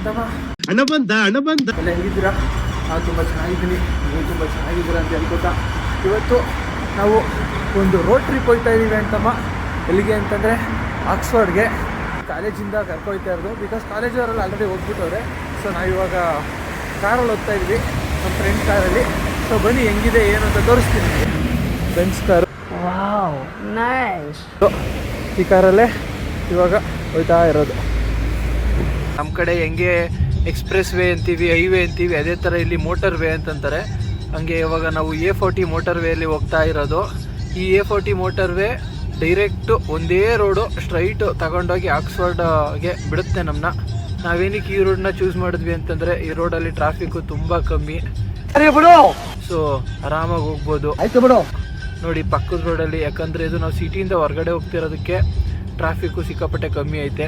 ಅಂತಮ್ಮ ಹಣ ಬಂದ ಅಣ್ಣ ಬಂದ. ಎಲ್ಲ ಹೆಂಗಿದ್ದೀರಾ? ನಾನು ತುಂಬ ಚೆನ್ನಾಗಿದ್ದೀನಿ. ನೀವು ತುಂಬ ಚೆನ್ನಾಗಿದ್ದೀರಾ ಅಂತ ಹೇಳ್ಕೊತಾ ಇವತ್ತು ನಾವು ಒಂದು ರೋಡ್ ಟ್ರಿಪ್ ಹೋಗ್ತಾ ಇದ್ದೀವಿ ಅಂತಮ್ಮ. ಎಲ್ಲಿಗೆ ಅಂತಂದರೆ ಆಕ್ಸ್ಫರ್ಡ್ಗೆ. ಕಾಲೇಜಿಂದ ಕರ್ಕೊಯ್ತಾ ಇರೋದು. ಬಿಕಾಸ್ ಕಾಲೇಜವರೆಲ್ಲ ಆಲ್ರೆಡಿ ಹೋಗ್ಬಿಟ್ಟವ್ರೆ. ಸೊ ನಾವು ಇವಾಗ ಕಾರಲ್ಲಿ ಹೋಗ್ತಾ ಇದ್ವಿ. ನಮ್ಮ ಫ್ರೆಂಡ್ ಕಾರಲ್ಲಿ ಸೊ ಬನ್ನಿ ಹೆಂಗಿದೆ ಏನು ಅಂತ ತೋರಿಸ್ತೀನಿ ಫ್ರೆಂಡ್ಸ್ ಕಾರು ವಾವ್ ನೈಸ್ ಈ ಕಾರಲ್ಲೇ ಇವಾಗ ಹೋಯ್ತಾ ಇರೋದು. ನಮ್ಮ ಕಡೆ ಹೆಂಗೆ ಎಕ್ಸ್ಪ್ರೆಸ್ ವೇ ಅಂತೀವಿ ಹೈವೇ ಅಂತೀವಿ ಅದೇ ಥರ ಇಲ್ಲಿ ಮೋಟರ್ ವೇ ಅಂತಂತಾರೆ. ಹಂಗೆ ಇವಾಗ ನಾವು ಎ ಫೋರ್ಟಿ ಮೋಟರ್ ವೇಲಿ ಹೋಗ್ತಾ ಇರೋದು. ಈ A forty motorway direct ಒಂದೇ ರೋಡು ಸ್ಟ್ರೈಟು ತಗೊಂಡೋಗಿ ಆಕ್ಸ್ಫರ್ಡ್ಗೆ ಬಿಡುತ್ತೆ ನಮ್ಮನ್ನ ನಾವೇನಕ್ಕೆ ಈ ರೋಡನ್ನ ಚೂಸ್ ಮಾಡಿದ್ವಿ ಅಂತಂದರೆ ಈ ರೋಡಲ್ಲಿ ಟ್ರಾಫಿಕ್ಕು ತುಂಬ ಕಮ್ಮಿ. ಸೊ ಆರಾಮಾಗಿ ಹೋಗ್ಬೋದು. ಆಯ್ತು ಬಿಡು. ನೋಡಿ ಪಕ್ಕದ ರೋಡಲ್ಲಿ ಯಾಕಂದರೆ ಇದು ನಾವು ಸಿಟಿಯಿಂದ ಹೊರಗಡೆ ಹೋಗ್ತಿರೋದಕ್ಕೆ ಟ್ರಾಫಿಕ್ಕು ಸಿಕ್ಕಾಪಟ್ಟೆ ಕಮ್ಮಿ ಐತೆ.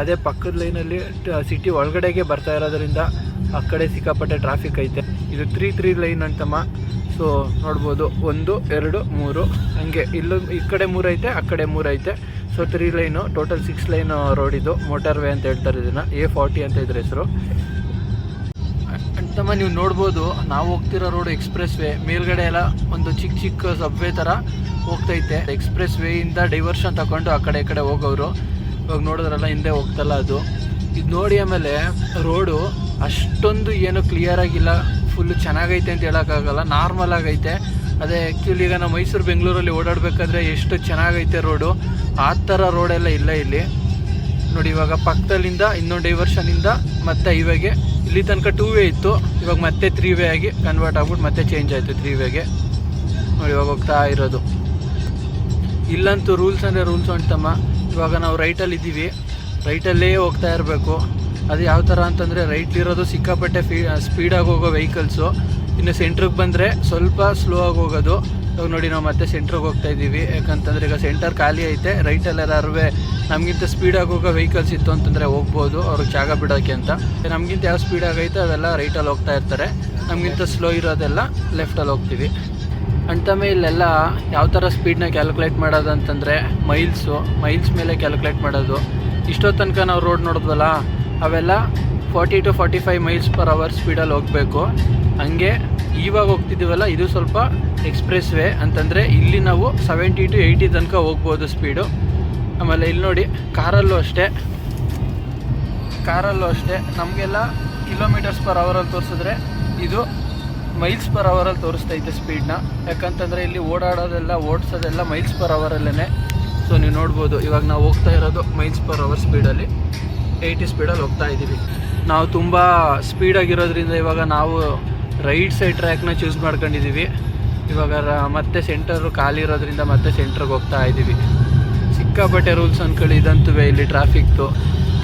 ಅದೇ ಪಕ್ಕದ ಲೈನಲ್ಲಿ ಸಿಟಿ ಒಳಗಡೆಗೆ ಬರ್ತಾ ಇರೋದ್ರಿಂದ ಆ ಕಡೆ ಸಿಕ್ಕಾಪಟ್ಟೆ ಟ್ರಾಫಿಕ್ ಐತೆ. ಇದು ತ್ರೀ ತ್ರೀ ಲೈನ್ ಅಂತಮ್ಮ ಸೊ ನೋಡ್ಬೋದು. ಒಂದು, ಎರಡು, ಮೂರು, ಹಂಗೆ. ಇಲ್ಲೂ ಈ ಕಡೆ ಮೂರು ಐತೆ, ಆ ಕಡೆ ಮೂರು ಐತೆ. So three line total six line road ಇದು. ಮೋಟಾರ್ ವೇ ಅಂತ ಹೇಳ್ತಾರೆ ಇದನ್ನು. ಎ ಫಾರ್ಟಿ ಅಂತ ಇದ್ರ ಹೆಸರು. ಅಂತಮ್ಮ ನೀವು ನೋಡ್ಬೋದು, ನಾವು ಹೋಗ್ತಿರೋ ರೋಡ್ ಎಕ್ಸ್ಪ್ರೆಸ್ ವೇ ಮೇಲ್ಗಡೆ ಎಲ್ಲ ಒಂದು ಚಿಕ್ಕ ಚಿಕ್ಕ ಸಬ್ವೇ ಥರ ಹೋಗ್ತೈತೆ. ಎಕ್ಸ್ಪ್ರೆಸ್ ವೇಯಿಂದ ಡೈವರ್ಷನ್ ತಗೊಂಡು ಆ ಕಡೆ ಈ ಕಡೆ ಹೋಗೋರು. ಇವಾಗ ನೋಡಿದ್ರಲ್ಲ, ಹಿಂದೆ ಹೋಗ್ತಲ್ಲ ಅದು. ಇದು ನೋಡಿ ಆಮೇಲೆ ರೋಡು ಅಷ್ಟೊಂದು ಏನು ಕ್ಲಿಯರ್ ಆಗಿಲ್ಲ ಫುಲ್ಲು ಚೆನ್ನಾಗೈತೆ ಅಂತ ಹೇಳೋಕ್ಕಾಗಲ್ಲ. ನಾರ್ಮಲ್ ಆಗೈತೆ. ಅದೇ ಆ್ಯಕ್ಚುಲಿ ಈಗ ನಾವು ಮೈಸೂರು, ಬೆಂಗಳೂರಲ್ಲಿ ಓಡಾಡಬೇಕಾದ್ರೆ ಎಷ್ಟು ಚೆನ್ನಾಗೈತೆ ರೋಡು. ಆ ಥರ ರೋಡೆಲ್ಲ ಇಲ್ಲ ಇಲ್ಲಿ. ನೋಡಿ, ಇವಾಗ ಪಕ್ಕದಲ್ಲಿಂದ, ಇನ್ನೊಂದು ಡೈವರ್ಷನಿಂದ ಮತ್ತೆ ಇವಾಗೆ ಇಲ್ಲಿ ತನಕ ಟೂ ವೇ ಇತ್ತು. ಇವಾಗ ಮತ್ತೆ ತ್ರೀ ವೇ ಆಗಿ ಕನ್ವರ್ಟ್ ಆಗ್ಬಿಟ್ಟು ಮತ್ತೆ ಚೇಂಜ್ ಆಯಿತು ತ್ರೀ ವೇಗೆ ನೋಡಿ, ಇವಾಗ ಹೋಗ್ತಾ ಇರೋದು. ಇಲ್ಲಂತೂ ರೂಲ್ಸ್ ಅಂದರೆ ರೂಲ್ಸ್ ಅಂತಮ್ಮ ಇವಾಗ ನಾವು ರೈಟಲ್ಲಿ ಇದ್ದೀವಿ. ರೈಟಲ್ಲೇ ಹೋಗ್ತಾ ಇರಬೇಕು. ಅದು ಯಾವ ಥರ ಅಂತಂದರೆ ರೈಟ್ಲಿರೋದು ಸಿಕ್ಕಾಪಟ್ಟೆ ಫೀ ಸ್ಪೀಡಾಗಿ ಹೋಗೋ ವೆಹಿಕಲ್ಸು. ಇನ್ನು ಸೆಂಟ್ರಿಗೆ ಬಂದರೆ ಸ್ವಲ್ಪ ಸ್ಲೋ ಆಗಿ ಹೋಗೋದು. ಇವಾಗ ನೋಡಿ ನಾವು ಮತ್ತೆ ಸೆಂಟ್ರಿಗೆ ಹೋಗ್ತಾ ಇದ್ದೀವಿ. ಯಾಕಂತಂದರೆ ಈಗ ಸೆಂಟರ್ ಖಾಲಿ ಐತೆ. ರೈಟಲ್ಲಿ ಯಾರೇ ನಮಗಿಂತ ಸ್ಪೀಡಾಗಿ ಹೋಗೋ ವೆಹಿಕಲ್ಸ್ ಇತ್ತು ಅಂತಂದರೆ ಹೋಗ್ಬೋದು. ಅವ್ರಿಗೆ ಜಾಗ ಬಿಡೋಕ್ಕೆ ಅಂತ. ನಮಗಿಂತ ಯಾವ ಸ್ಪೀಡಾಗೈತೆ ಅದೆಲ್ಲ ರೈಟಲ್ಲಿ ಹೋಗ್ತಾ ಇರ್ತಾರೆ. ನಮಗಿಂತ ಸ್ಲೋ ಇರೋದೆಲ್ಲ ಲೆಫ್ಟಲ್ಲಿ ಹೋಗ್ತೀವಿ. ಅಂಟಮೇ ಇಲ್ಲೆಲ್ಲ ಯಾವ ಥರ ಸ್ಪೀಡ್ನ ಕ್ಯಾಲ್ಕುಲೇಟ್ ಮಾಡೋದು ಅಂತಂದರೆ ಮೈಲ್ಸು ಮೈಲ್ಸ್ ಮೇಲೆ ಕ್ಯಾಲ್ಕುಲೇಟ್ ಮಾಡೋದು. ಇಷ್ಟೋ ತನಕ ನಾವು ರೋಡ್ ನೋಡಿದ್ವಲ್ಲ, ಅವೆಲ್ಲ forty to forty five miles per hour ಸ್ಪೀಡಲ್ಲಿ ಹೋಗಬೇಕು. ಹಂಗೆ ಇವಾಗ ಹೋಗ್ತಿದ್ದೀವಲ್ಲ, ಇದು ಸ್ವಲ್ಪ ಎಕ್ಸ್ಪ್ರೆಸ್ ವೇ ಅಂತಂದರೆ ಇಲ್ಲಿ ನಾವು ಸೆವೆಂಟಿ ಟು ಏಯ್ಟಿ ತನಕ ಹೋಗ್ಬೋದು ಸ್ಪೀಡು ಆಮೇಲೆ ಇಲ್ಲಿ ನೋಡಿ, ಕಾರಲ್ಲೂ ಅಷ್ಟೇ. ಕಾರಲ್ಲೂ ಅಷ್ಟೇ. ನಮಗೆಲ್ಲ ಕಿಲೋಮೀಟರ್ಸ್ ಪರ್ ಅವರಲ್ಲಿ ತೋರಿಸಿದ್ರೆ ಇದು ಮೈಲ್ಸ್ ಪರ್ ಅವರಲ್ಲಿ ತೋರಿಸ್ತಾ ಇದ್ದೆ ಸ್ಪೀಡ್ನ ಯಾಕಂತಂದರೆ ಇಲ್ಲಿ ಓಡಾಡೋದೆಲ್ಲ, ಓಡಿಸೋದೆಲ್ಲ ಮೈಲ್ಸ್ ಪರ್ ಅವರಲ್ಲೇ ಸೊ ನೀವು ನೋಡ್ಬೋದು, ಇವಾಗ ನಾವು ಹೋಗ್ತಾ ಇರೋದು ಮೈಲ್ಸ್ ಪರ್ ಅವರ್ ಸ್ಪೀಡಲ್ಲಿ ಏಯ್ಟಿ ಸ್ಪೀಡಲ್ಲಿ ಹೋಗ್ತಾ ಇದ್ದೀವಿ ನಾವು ತುಂಬ ಸ್ಪೀಡಾಗಿರೋದ್ರಿಂದ ಇವಾಗ ನಾವು ರೈಟ್ ಸೈಡ್ ಟ್ರ್ಯಾಕ್ನ ಚೂಸ್ ಮಾಡ್ಕೊಂಡಿದ್ದೀವಿ ಇವಾಗ ಮತ್ತೆ ಸೆಂಟರು ಖಾಲಿ ಇರೋದ್ರಿಂದ ಮತ್ತೆ ಸೆಂಟ್ರಿಗೆ ಹೋಗ್ತಾ ಇದ್ದೀವಿ ಸಿಕ್ಕಾಪಟ್ಟೆ ರೂಲ್ಸ್ ಅಂದ್ಕೊಳ್ಳಿ ಇದಂತೂ ಇಲ್ಲಿ ಟ್ರಾಫಿಕ್ದು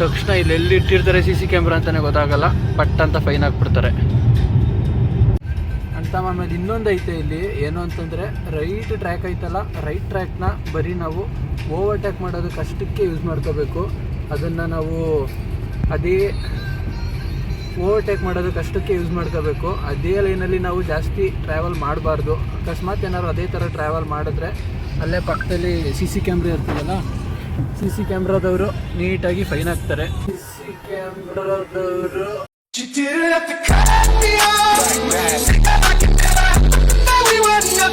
ತಕ್ಷಣ ಇಲ್ಲಿ ಎಲ್ಲಿ ಇಟ್ಟಿರ್ತಾರೆ ಸಿ ಸಿ ಕ್ಯಾಮ್ರಾ ಅಂತಲೇ ಗೊತ್ತಾಗಲ್ಲ. ಪಟ್ ಅಂತ ಫೈನ್ ಹಾಕ್ಬಿಡ್ತಾರೆ ಅಂತ ಆಮೇಲೆ ಇನ್ನೊಂದು ಐತೆ ಇಲ್ಲಿ. ಏನು ಅಂತಂದರೆ ರೈಟ್ ಟ್ರ್ಯಾಕ್ ಐತಲ್ಲ ರೈಟ್ ಟ್ರ್ಯಾಕ್ನ ಬರೀ ನಾವು ಓವರ್ಟೇಕ್ ಮಾಡೋದಕ್ಕೆ ಅಷ್ಟಕ್ಕೆ ಯೂಸ್ ಮಾಡ್ಕೋಬೇಕು. ಅದನ್ನು ನಾವು ಅದೇ ಓವರ್ಟೇಕ್ ಮಾಡೋದಕ್ಕೆ ಅಷ್ಟಕ್ಕೆ ಯೂಸ್ ಮಾಡ್ಕೋಬೇಕು. ಅದೇ ಲೈನಲ್ಲಿ ನಾವು ಜಾಸ್ತಿ ಟ್ರಾವೆಲ್ ಮಾಡಬಾರ್ದು. ಅಕಸ್ಮಾತ್ ಏನಾದ್ರು ಅದೇ ಥರ ಟ್ರಾವೆಲ್ ಮಾಡಿದ್ರೆ, ಅಲ್ಲೇ ಪಕ್ಕದಲ್ಲಿ ಸಿ ಸಿ ಕ್ಯಾಮ್ರಾ ಇರ್ತದಲ್ಲ ಸಿ ಸಿ ಕ್ಯಾಮ್ರಾದವರು ನೀಟಾಗಿ ಫೈನ್ ಹಾಕ್ತಾರೆ ಸಿ ಸಿ ಕ್ಯಾಮ್ರಾದವರು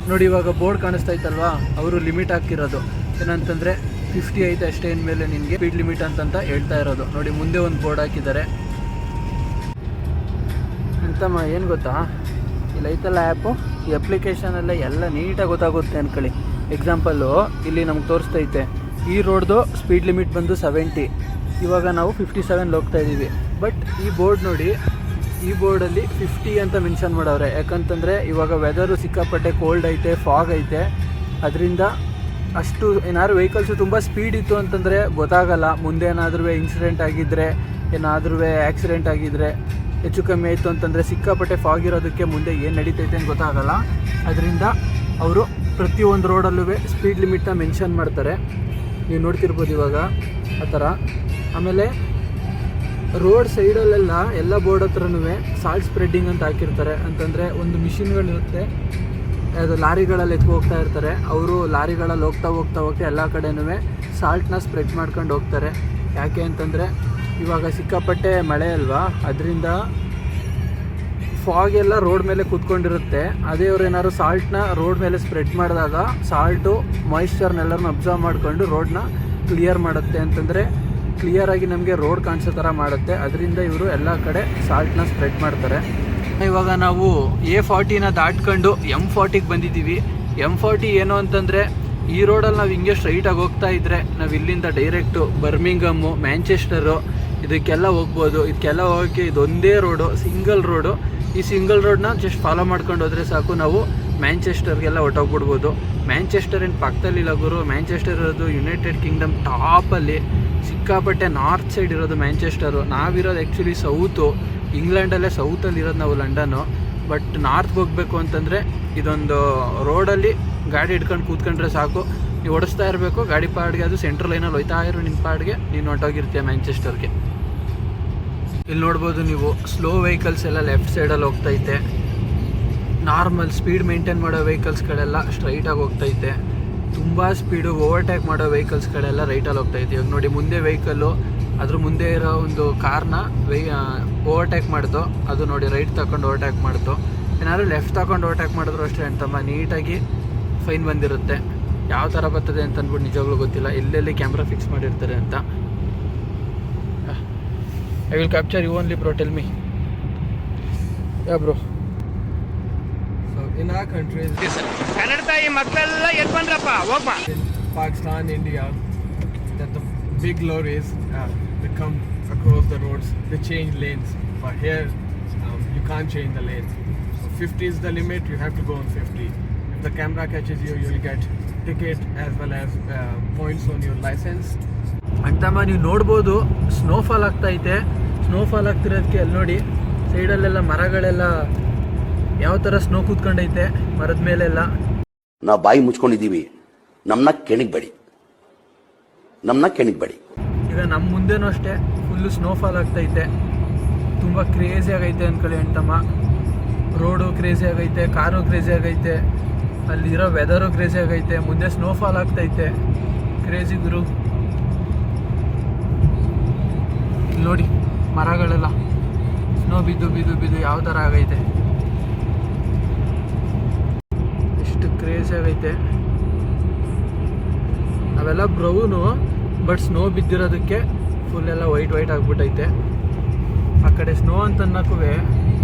ನೋಡಿ, ಇವಾಗ ಬೋರ್ಡ್ ಕಾಣಿಸ್ತಾ ಇತ್ತಲ್ವಾ ಅವರು ಲಿಮಿಟ್ ಹಾಕಿರೋದು. ಏನಂತಂದ್ರೆ ಫಿಫ್ಟಿ ಐತೆ ಅಷ್ಟೇ ಮೇಲೆ ನಿನಗೆ ಸ್ಪೀಡ್ ಲಿಮಿಟ್ ಅಂತಂತ ಹೇಳ್ತಾ ಇರೋದು. ನೋಡಿ, ಮುಂದೆ ಒಂದು ಬೋರ್ಡ್ ಹಾಕಿದ್ದಾರೆ. ಅಂತಮ್ಮ, ಏನು ಗೊತ್ತಾ? ಇಲ್ಲ ಐತಲ್ಲ ಆ್ಯಪು ಈ ಅಪ್ಲಿಕೇಶನಲ್ಲೇ ಎಲ್ಲ ನೀಟಾಗಿ ಗೊತ್ತಾಗುತ್ತೆ ಅನ್ಕೊಳ್ಳಿ. ಎಕ್ಸಾಂಪಲ್ಲು ಇಲ್ಲಿ ನಮ್ಗೆ ತೋರಿಸ್ತೈತೆ. ಈ ರೋಡ್ದು ಸ್ಪೀಡ್ ಲಿಮಿಟ್ ಬಂದು ಸೆವೆಂಟಿ ಇವಾಗ ನಾವು ಫಿಫ್ಟಿ ಸೆವೆನ್ ಹೋಗ್ತಾ ಇದ್ದೀವಿ ಬಟ್ ಈ ಬೋರ್ಡ್ ನೋಡಿ, ಈ ಬೋರ್ಡಲ್ಲಿ ಫಿಫ್ಟಿ ಅಂತ ಮೆನ್ಷನ್ ಮಾಡವ್ರೆ. ಯಾಕಂತಂದರೆ ಇವಾಗ ವೆದರು ಸಿಕ್ಕಾಪಟ್ಟೆ ಕೋಲ್ಡ್ ಐತೆ ಫಾಗ್ ಐತೆ. ಅದರಿಂದ ಅಷ್ಟು ಏನಾದ್ರು ವೆಹಿಕಲ್ಸು ತುಂಬ ಸ್ಪೀಡ್ ಇತ್ತು ಅಂತಂದರೆ ಗೊತ್ತಾಗಲ್ಲ. ಮುಂದೆ ಏನಾದ್ರೂ ಇನ್ಸಿಡೆಂಟ್ ಆಗಿದ್ದರೆ ಏನಾದ್ರೂ ಆಕ್ಸಿಡೆಂಟ್ ಆಗಿದ್ದರೆ ಹೆಚ್ಚು ಕಮ್ಮಿ ಆಯಿತು ಅಂತಂದರೆ ಸಿಕ್ಕಾಪಟ್ಟೆ ಫಾಗ್ ಇರೋದಕ್ಕೆ ಮುಂದೆ ಏನು ನಡೀತೈತೆ ಅಂತ ಗೊತ್ತಾಗಲ್ಲ. ಅದರಿಂದ ಅವರು ಪ್ರತಿಯೊಂದು ರೋಡಲ್ಲೂ ಸ್ಪೀಡ್ ಲಿಮಿಟ್ನ ಮೆನ್ಷನ್ ಮಾಡ್ತಾರೆ. ನೀವು ನೋಡ್ತಿರ್ಬೋದು ಇವಾಗ ಆ ಥರ. ಆಮೇಲೆ ರೋಡ್ ಸೈಡಲ್ಲೆಲ್ಲ ಎಲ್ಲ ಬೋರ್ಡ್ ಹತ್ರನೂ ಸಾಲ್ಟ್ ಸ್ಪ್ರೆಡ್ಡಿಂಗ್ ಅಂತ ಹಾಕಿರ್ತಾರೆ. ಅಂತಂದರೆ ಒಂದು ಮಿಷಿನ್ಗಳಿರುತ್ತೆ. ಅದು ಲಾರಿಗಳಲ್ಲಿ ಎತ್ಕೊ ಹೋಗ್ತಾ ಇರ್ತಾರೆ. ಅವರು ಲಾರಿಗಳಲ್ಲಿ ಹೋಗ್ತಾ ಹೋಗ್ತಾ ಹೋಗ್ತಾ ಎಲ್ಲ ಕಡೆನೂ ಸಾಲ್ಟ್ನ ಸ್ಪ್ರೆಡ್ ಮಾಡ್ಕೊಂಡು ಹೋಗ್ತಾರೆ. ಯಾಕೆ ಅಂತಂದರೆ ಇವಾಗ ಸಿಕ್ಕಾಪಟ್ಟೆ ಮಳೆ ಅಲ್ವಾ? ಅದರಿಂದ ಫಾಗ್ ಎಲ್ಲ ರೋಡ್ ಮೇಲೆ ಕೂತ್ಕೊಂಡಿರುತ್ತೆ. ಅದೇ ಅವ್ರು ಏನಾದ್ರು ಸಾಲ್ಟ್ನ ರೋಡ್ ಮೇಲೆ ಸ್ಪ್ರೆಡ್ ಮಾಡಿದಾಗ ಸಾಲ್ಟು ಮಾಯಿಶ್ಚರ್ನೆಲ್ಲರನ್ನ ಅಬ್ಸರ್ವ್ ಮಾಡಿಕೊಂಡು ರೋಡ್ನ ಕ್ಲಿಯರ್ ಮಾಡುತ್ತೆ. ಅಂತಂದರೆ ಕ್ಲಿಯರಾಗಿ ನಮಗೆ ರೋಡ್ ಕಾಣಿಸೋ ಥರ ಮಾಡುತ್ತೆ. ಅದರಿಂದ ಇವರು ಎಲ್ಲ ಕಡೆ ಸಾಲ್ಟ್ನ ಸ್ಪ್ರೆಡ್ ಮಾಡ್ತಾರೆ. ಇವಾಗ ನಾವು ಎ ಫಾರ್ಟಿನ ದಾಟ್ಕೊಂಡು ಎಂ ಫಾರ್ಟಿಗೆ ಬಂದಿದ್ದೀವಿ. ಎಂ ಫಾರ್ಟಿ ಏನು ಅಂತಂದರೆ ಈ ರೋಡಲ್ಲಿ ನಾವು ಹಿಂಗೆ ಸ್ಟ್ರೈಟಾಗಿ ಹೋಗ್ತಾ ಇದ್ದರೆ ನಾವು ಇಲ್ಲಿಂದ ಡೈರೆಕ್ಟು ಬರ್ಮಿಂಗಮ್ಮು ಮ್ಯಾಂಚೆಸ್ಟರು ಇದಕ್ಕೆಲ್ಲ ಹೋಗ್ಬೋದು. ಇದಕ್ಕೆಲ್ಲ ಹೋಗೋಕ್ಕೆ ಇದೊಂದೇ ರೋಡು ಸಿಂಗಲ್ ರೋಡು ಈ ಸಿಂಗಲ್ ರೋಡ್ನ ಜಸ್ಟ್ ಫಾಲೋ ಮಾಡ್ಕೊಂಡು ಹೋದರೆ ಸಾಕು. ನಾವು ಮ್ಯಾಂಚೆಸ್ಟರ್ಗೆಲ್ಲ ಹೊಟ್ಟೋಗ್ಬಿಡ್ಬೋದು ಮ್ಯಾಂಚೆಸ್ಟರ್ ಏನು ಪಕ್ಕದಲ್ಲಿಲ್ಲ ಗುರು. ಮ್ಯಾಂಚೆಸ್ಟರ್ ಇರೋದು ಯುನೈಟೆಡ್ ಕಿಂಗ್ಡಮ್ ಟಾಪಲ್ಲಿ ಸಿಕ್ಕಾಪಟ್ಟೆ ನಾರ್ತ್ ಸೈಡ್ ಇರೋದು ಮ್ಯಾಂಚೆಸ್ಟರು. ನಾವಿರೋದು ಆ್ಯಕ್ಚುಲಿ ಸೌತು. ಇಂಗ್ಲೆಂಡಲ್ಲೇ ಸೌತಲ್ಲಿ ಇರೋದು ನಾವು ಲಂಡನ್ನು. ಬಟ್ ನಾರ್ತ್ಗೆ ಹೋಗಬೇಕು ಅಂತಂದರೆ ಇದೊಂದು ರೋಡಲ್ಲಿ ಗಾಡಿ ಹಿಡ್ಕೊಂಡು ಕೂತ್ಕೊಂಡ್ರೆ ಸಾಕು. ನೀವು ಓಡಿಸ್ತಾ ಇರಬೇಕು, ಗಾಡಿ ಪಾಡಿಗೆ ಅದು ಸೆಂಟ್ರಲ್ ಲೈನಲ್ಲಿ ಹೋಯ್ತಾ ಇರೋ ನಿಮ್ಮ ಪಾಡಿಗೆ. ನೀನು ಹೊಂಟೋಗಿರ್ತೀಯ ಮ್ಯಾಂಚೆಸ್ಟರ್ಗೆ. ಇಲ್ಲಿ ನೋಡ್ಬೋದು ನೀವು ಸ್ಲೋ ವೆಹಿಕಲ್ಸ್ ಎಲ್ಲ ಲೆಫ್ಟ್ ಸೈಡಲ್ಲಿ ಹೋಗ್ತೈತೆ. ನಾರ್ಮಲ್ ಸ್ಪೀಡ್ ಮೇಂಟೈನ್ ಮಾಡೋ ವೆಹಿಕಲ್ಸ್ಗಳೆಲ್ಲ ಸ್ಟ್ರೈಟಾಗಿ ಹೋಗ್ತೈತೆ. ತುಂಬ ಸ್ಪೀಡು ಓವರ್ಟೇಕ್ ಮಾಡೋ ವೆಹಿಕಲ್ಸ್ಗಳೆಲ್ಲ ರೈಟಲ್ಲಿ ಇದೆ. ಇವಾಗ ನೋಡಿ ಮುಂದೆ ವೆಹಿಕಲ್ಲು ಅದ್ರ ಮುಂದೆ ಇರೋ ಒಂದು ಕಾರ್ನ ವೆಹಿ ಓವರ್ಟೇಕ್ ಮಾಡ್ತು ಅದು ನೋಡಿ ರೈಟ್ ತಗೊಂಡು ಓವರ್ಟೇಕ್ ಮಾಡ್ತು ಏನಾದ್ರು ಲೆಫ್ಟ್ ತಗೊಂಡು ಓವರ್ಟೇಕ್ ಮಾಡಿದ್ರು ಅಷ್ಟೇ ಅಂತಮ್ಮ ನೀಟಾಗಿ ಫೈನ್ ಬಂದಿರುತ್ತೆ. ಯಾವ ಥರ ಬರ್ತದೆ ಅಂತ ಅಂದ್ಬಿಟ್ಟು ನಿಜವಾಗ್ಲೂ ಗೊತ್ತಿಲ್ಲ. ಎಲ್ಲೆಲ್ಲಿ ಕ್ಯಾಮ್ರಾ ಫಿಕ್ಸ್ ಮಾಡಿರ್ತಾರೆ ಅಂತ. I will capture you only bro tell me ya bro in our countries, Kannada ತಾಯಿ ಮಕ್ಕಳೆಲ್ಲ ಎದ್ ಬಂದ್ರಪ್ಪ ಹೋಗ್ಬಾ in Pakistan, India, that the big lorries uh, they come across the roads, they change lanes. But here, um, you can't change the lanes. So 50 is the limit. You have to go on 50. If the camera catches you, you'll get ticket as well as uh, points on your license. ಅಂತಮ್ಮ ನೀವು ನೋಡ್ಬೋದು snowfall ಆಗ್ತೈತೆ snowfall ಆಗ್ತಿರೋದಕ್ಕೆ ಅಲ್ಲಿ ನೋಡಿ ಸೈಡಲ್ಲೆಲ್ಲ ಮರಗಳೆಲ್ಲ ಯಾವ ಥರ snow ಕೂತ್ಕೊಂಡೈತೆ ಮರದ ಮೇಲೆಲ್ಲ? ನಾವು ಬಾಯಿ ಮುಚ್ಕೊಂಡಿದ್ದೀವಿ. ನಮ್ಮನ್ನ ಕೆಣಗಬೇಡಿ ನಮ್ಮನ್ನ ಕೆಣಗಬೇಡಿ ಈಗ ನಮ್ಮ ಮುಂದೆನೂ ಅಷ್ಟೇ ಫುಲ್ಲು ಸ್ನೋಫಾಲ್ ಆಗ್ತೈತೆ. ತುಂಬ ಕ್ರೇಜಿ ಆಗೈತೆ ಅಂದ್ಕೊಳ್ಳಿ ಅಂತಮ್ಮ ರೋಡು ಕ್ರೇಜಿ ಆಗೈತೆ ಕಾರು ಕ್ರೇಜಿ ಆಗೈತೆ. ಅಲ್ಲಿರೋ ವೆದರು ಕ್ರೇಜಿ ಆಗೈತೆ ಮುಂದೆ ಸ್ನೋಫಾಲ್ ಆಗ್ತೈತೆ. ಕ್ರೇಜಿ ಗುರು. ಇಲ್ಲಿ ನೋಡಿ ಮರಗಳೆಲ್ಲ. ಸ್ನೋ ಬಿದ್ದು ಬಿದ್ದು ಬಿದ್ದು ಯಾವ ಥರ ಆಗೈತೆ. ಕ್ರೇಜಿ ಆಗೈತೆ ಅವೆಲ್ಲ ಬ್ರೌನು ಬಟ್ ಸ್ನೋ ಬಿದ್ದಿರೋದಕ್ಕೆ ಫುಲ್ ಎಲ್ಲ ವೈಟ್ ವೈಟ್ ಆಗಿಬಿಟ್ಟೈತೆ. ಆ ಕಡೆ ಸ್ನೋ ಅಂತ ಅನ್ನೋಕ್ಕೂ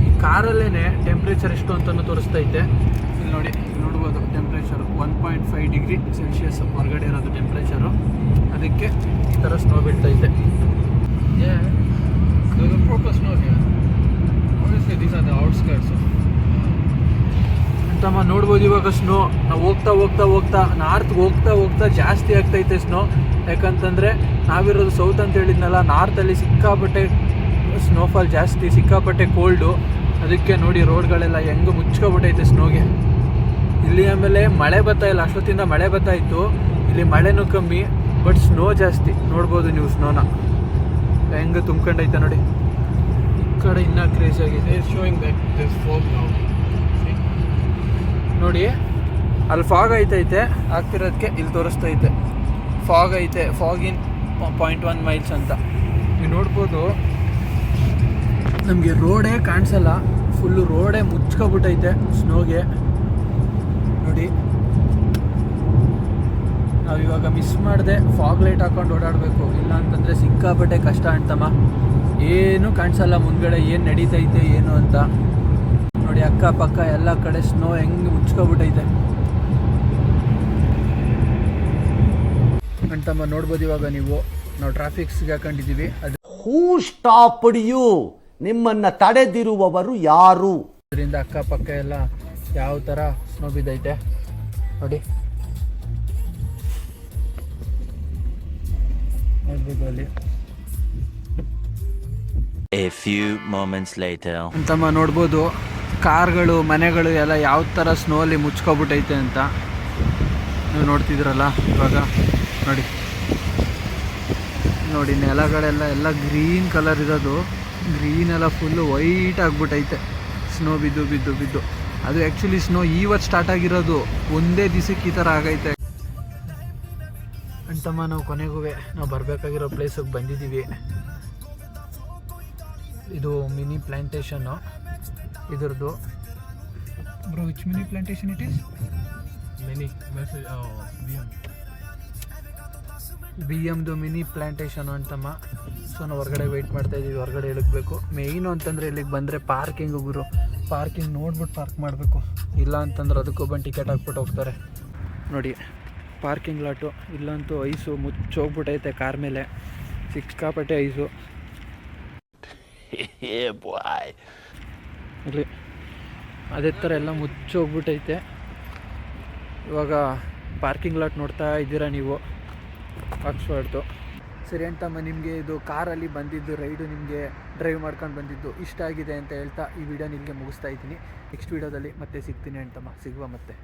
ಈ ಕಾರಲ್ಲೇ ಟೆಂಪ್ರೇಚರ್ ಎಷ್ಟು ಅಂತಲೂ ತೋರಿಸ್ತೈತೆ. ಇಲ್ಲಿ ನೋಡಿ ನೋಡ್ಬೋದು temperature one point five degree Celsius ಹೊರಗಡೆ ಇರೋದು ಟೆಂಪ್ರೇಚರು ಅದಕ್ಕೆ ಈ ಥರ ಸ್ನೋ ಬೀಳ್ತೈತೆ. ಇದೆ there's ಅಂತಮ್ಮ ನೋಡ್ಬೋದು ಇವಾಗ ಸ್ನೋ ನಾವು ಹೋಗ್ತಾ ಹೋಗ್ತಾ ಹೋಗ್ತಾ ನಾರ್ತ್ಗೆ ಹೋಗ್ತಾ ಹೋಗ್ತಾ ಜಾಸ್ತಿ ಆಗ್ತೈತೆ ಸ್ನೋ ಯಾಕಂತಂದರೆ ನಾವಿರೋದು ಸೌತ್ ಅಂತ ಹೇಳಿದ್ನಲ್ಲ ನಾರ್ತಲ್ಲಿ ಸಿಕ್ಕಾಪಟ್ಟೆ ಸ್ನೋಫಾಲ್ ಜಾಸ್ತಿ, ಸಿಕ್ಕಾಪಟ್ಟೆ ಕೋಲ್ಡು ಅದಕ್ಕೆ ನೋಡಿ ರೋಡ್ಗಳೆಲ್ಲ ಹೆಂಗೆ ಮುಚ್ಕೊಬಿಟ್ಟೈತೆ ಸ್ನೋಗೆ ಇಲ್ಲಿ ಆಮೇಲೆ ಮಳೆ ಬರ್ತಾ ಇಲ್ಲ, ಅಷ್ಟೊತ್ತಿಂದ ಮಳೆ ಬರ್ತಾ ಇತ್ತು. ಇಲ್ಲಿ ಮಳೆನೂ ಕಮ್ಮಿ ಬಟ್ ಸ್ನೋ ಜಾಸ್ತಿ. ನೋಡ್ಬೋದು ನೀವು ಸ್ನೋನ ಹೆಂಗೆ ತುಂಬ್ಕೊಂಡೈತೆ ನೋಡಿ. ಈ ಕಡೆ ಇನ್ನೂ ಕ್ರೇಜ್ ಆಗಿದೆ. Showing that this foam. See? ನೋಡಿ. ಅಲ್ಲಿ ಫಾಗ್ ಐತೈತೆ. ಆಗ್ತಿರೋದಕ್ಕೆ ಇಲ್ಲಿ ತೋರಿಸ್ತೈತೆ. ಫಾಗ್ ಐತೆ. ಫಾಗಿನ್ ಪಾಯಿಂಟ್ ಒನ್ ಮೈಲ್ಸ್ ಅಂತ. ನೀವು ನೋಡ್ಬೋದು. ನಮಗೆ ರೋಡೇ ಕಾಣಿಸಲ್ಲ. ಫುಲ್ಲು ರೋಡೇ ಮುಚ್ಕೊಬಿಟ್ಟೈತೆ ಸ್ನೋಗೆ ನೋಡಿ. ನಾವು ಇವಾಗ ಮಿಸ್ ಮಾಡಿದೆ ಫಾಗ್ ಲೈಟ್ ಹಾಕೊಂಡು ಓಡಾಡಬೇಕು. ಇಲ್ಲ ಅಂತಂದರೆ ಸಿಕ್ಕಾಪಟ್ಟೆ ಕಷ್ಟ ಅಂತಮ್ಮ. ಏನೂ ಕಾಣಿಸಲ್ಲ ಮುಂದ್ಗಡೆ ಏನು ನಡೀತೈತೆ, ಏನು ಅಂತ. ನೋಡಿ ಅಕ್ಕಪಕ್ಕ ಎಲ್ಲ ಕಡೆ ಸ್ನೋ ಹೆಂಗೆ ಮುಚ್ಕೊಬಿಟ್ಟೈತೆ ಅಂತಮ್ಮ ನೋಡ್ಬೋದು ಇವಾಗ ನೀವು. ನಾವು ಟ್ರಾಫಿಕ್ಸ್ಗೆ ಹಾಕೊಂಡಿದ್ದೀವಿ. ಅದು ಹೂ ಸ್ಟಾಪ್ಡ್ ಯು ನಿಮ್ಮನ್ನ ತಡೆದಿರುವವರು ಯಾರು? ಅದರಿಂದ ಅಕ್ಕಪಕ್ಕ ಎಲ್ಲ ಯಾವ ಥರ ಸ್ನೋ ಬಿದ್ದೈತೆ. ನೋಡಿ. ನೋಡ್ಬೋದು ಅಲ್ಲಿ. A few moments later. ಅಂತಮ್ಮ ನೋಡ್ಬೋದು. ಕಾರ್ಗಳು, ಮನೆಗಳು ಎಲ್ಲ ಯಾವ ಥರ ಸ್ನೋಲಿ ಮುಚ್ಕೊಬಿಟ್ಟೈತೆ ಅಂತ ನೀವು ನೋಡ್ತಿದ್ರಲ್ಲ ಇವಾಗ. ನೋಡಿ. ನೋಡಿ, ನೆಲಗಳೆಲ್ಲ ಎಲ್ಲ ಗ್ರೀನ್ ಕಲರ್ ಇರೋದು. ಗ್ರೀನ್ ಎಲ್ಲ ಫುಲ್ಲು ವೈಟ್ ಆಗಿಬಿಟ್ಟೈತೆ. ಸ್ನೋ ಬಿದ್ದು ಬಿದ್ದು ಬಿದ್ದು. ಅದು ಆ್ಯಕ್ಚುಲಿ ಸ್ನೋ ಇವತ್ತು ಸ್ಟಾರ್ಟ್ ಆಗಿರೋದು. ಒಂದೇ ದಿವಸಕ್ಕೆ ಈ ಥರ ಆಗೈತೆ. ಅಂತಮ್ಮ, ನಾವು ಕೊನೆಗೂ ನಾವು ಬರಬೇಕಾಗಿರೋ ಪ್ಲೇಸಿಗೆ ಬಂದಿದ್ದೀವಿ. ಇದು ಮಿನಿ ಪ್ಲಾಂಟೇಶನ್ನು ಇದ್ರದ್ದು. Bro which mini plantation it is mini message B M B ಎಮ್ದು mini plantation ಅಂತಮ್ಮ. ಸೊ ನಾವು ಹೊರಗಡೆ ವೆಯ್ಟ್ ಮಾಡ್ತಾ ಇದ್ದೀವಿ ಹೊರಗಡೆ ಇಳಗಬೇಕು ಮೇಯ್ನು ಅಂತಂದರೆ ಇಲ್ಲಿಗೆ ಬಂದರೆ ಪಾರ್ಕಿಂಗ್ ಗುರು. ಪಾರ್ಕಿಂಗ್ ನೋಡ್ಬಿಟ್ಟು ಪಾರ್ಕ್ ಮಾಡಬೇಕು. ಇಲ್ಲ ಅಂತಂದ್ರೆ ಅದಕ್ಕೂ ಬಂದು ಟಿಕೆಟ್ ಹಾಕ್ಬಿಟ್ಟು ಹೋಗ್ತಾರೆ. ನೋಡಿ ಪಾರ್ಕಿಂಗ್ ಲಾಟು ಇಲ್ಲಂತೂ ಐಸು ಮುಚ್ಚೋಗ್ಬಿಟ್ಟೈತೆ ಕಾರ್ ಮೇಲೆ. ಸಿಕ್ಕಾಪಟ್ಟೆ ಐಸು. ಏ boy. ಇಲ್ಲಿ ಅದೇ ಥರ ಎಲ್ಲ ಮುಚ್ಚೋಗ್ಬಿಟ್ಟೈತೆ ಇವಾಗ ಪಾರ್ಕಿಂಗ್ ಲಾಟ್ ನೋಡ್ತಾ ಇದ್ದೀರಾ ನೀವು? ಆಕ್ಸ್ಫರ್ಡ್ದು. ಸರಿ ಅಂತಮ್ಮ ನಿಮಗೆ ಇದು ಕಾರಲ್ಲಿ ಬಂದಿದ್ದು ರೈಡು ನಿಮಗೆ ಡ್ರೈವ್ ಮಾಡ್ಕೊಂಡು ಬಂದಿದ್ದು ಇಷ್ಟ ಆಗಿದೆ ಅಂತ ಹೇಳ್ತಾ ಈ ವಿಡಿಯೋ ನಿಮಗೆ ಮುಗಿಸ್ತಾ ಇದ್ದೀನಿ. ನೆಕ್ಸ್ಟ್ ವೀಡಿಯೋದಲ್ಲಿ ಮತ್ತೆ ಸಿಗ್ತೀನಿ ಅಂತಮ್ಮ. ಸಿಗುವ ಮತ್ತೆ.